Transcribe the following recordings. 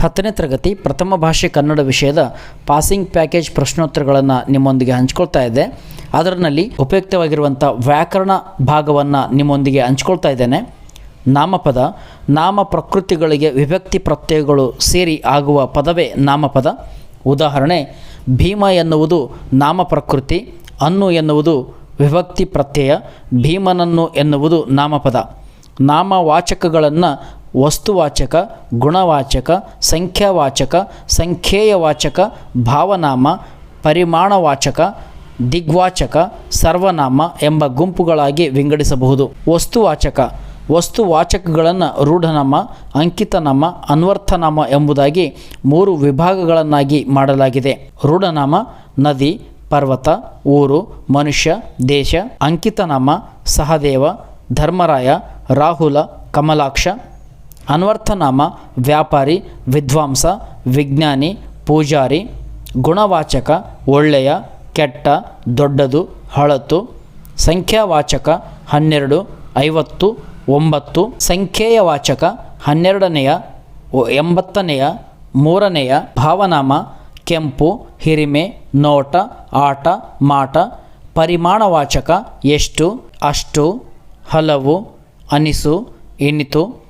ಹತ್ತನೇ ತರಗತಿ ಪ್ರಥಮ ಭಾಷೆ ಕನ್ನಡ ವಿಷಯದ ಪಾಸಿಂಗ್ ಪ್ಯಾಕೇಜ್ ಪ್ರಶ್ನೋತ್ತರಗಳನ್ನು ನಿಮ್ಮೊಂದಿಗೆ ಹಂಚ್ಕೊಳ್ತಾ ಇದ್ದೆ. ಅದರಲ್ಲಿ ಉಪಯುಕ್ತವಾಗಿರುವಂಥ ವ್ಯಾಕರಣ ಭಾಗವನ್ನು ನಿಮ್ಮೊಂದಿಗೆ ಹಂಚ್ಕೊಳ್ತಾ ಇದ್ದೇನೆ. ನಾಮಪದ, ನಾಮ ಪ್ರಕೃತಿಗಳಿಗೆ ವಿಭಕ್ತಿ ಪ್ರತ್ಯಯಗಳು ಸೇರಿ ಆಗುವ ಪದವೇ ನಾಮಪದ. ಉದಾಹರಣೆ, ಭೀಮ ಎನ್ನುವುದು ನಾಮ ಪ್ರಕೃತಿ, ಅನ್ನು ಎನ್ನುವುದು ವಿಭಕ್ತಿ ಪ್ರತ್ಯಯ, ಭೀಮನನ್ನು ಎನ್ನುವುದು ನಾಮಪದ. ನಾಮವಾಚಕಗಳನ್ನು ವಸ್ತುವಾಚಕ, ಗುಣವಾಚಕ, ಸಂಖ್ಯಾವಾಚಕ, ಸಂಖ್ಯೇಯವಾಚಕ, ಭಾವನಾಮ, ಪರಿಮಾಣವಾಚಕ, ದಿಗ್ವಾಚಕ, ಸರ್ವನಾಮ ಎಂಬ ಗುಂಪುಗಳಾಗಿ ವಿಂಗಡಿಸಬಹುದು. ವಸ್ತುವಾಚಕ, ವಸ್ತುವಾಚಕಗಳನ್ನು ರೂಢನಾಮ, ಅಂಕಿತನಾಮ, ಅನ್ವರ್ಥನಾಮ ಎಂಬುದಾಗಿ ಮೂರು ವಿಭಾಗಗಳನ್ನಾಗಿ ಮಾಡಲಾಗಿದೆ. ರೂಢನಾಮ, ನದಿ, ಪರ್ವತ, ಊರು, ಮನುಷ್ಯ, ದೇಶ, ಅಂಕಿತನಾಮ, ಸಹದೇವ, ಧರ್ಮರಾಯ, ರಾಹುಲ, ಕಮಲಾಕ್ಷ ಅನ್ವರ್ಥನಾಮ, ವ್ಯಾಪಾರಿ, ವಿದ್ವಾಂಸ, ವಿಜ್ಞಾನಿ, ಪೂಜಾರಿ, ಗುಣವಾಚಕ, ಒಳ್ಳೆಯ, ಕೆಟ್ಟ, ದೊಡ್ಡದು, ಹಳತು, ಸಂಖ್ಯಾವಾಚಕ, ಹನ್ನೆರಡು, ಐವತ್ತು, ಒಂಬತ್ತು, ಸಂಖ್ಯೇಯವಾಚಕ, ಹನ್ನೆರಡನೆಯ ಒ- ಎಂಬತ್ತನೆಯ, ಮೂರನೆಯ, ಭಾವನಾಮ, ಕೆಂಪು, ಹಿರಿಮೆ, ನೋಟ, ಆಟ, ಮಾಟ, ಪರಿಮಾಣವಾಚಕ, ಎಷ್ಟು, ಅಷ್ಟು, ಹಲವು, ಅನಿಸು ಇನಿತು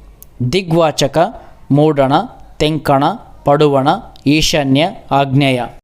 ದಿಗ್ವಾಚಕ ಮೂಡಣ ತೆಂಕಣ ಪಡುವಣ ಈಶಾನ್ಯ ಆಗ್ನೇಯ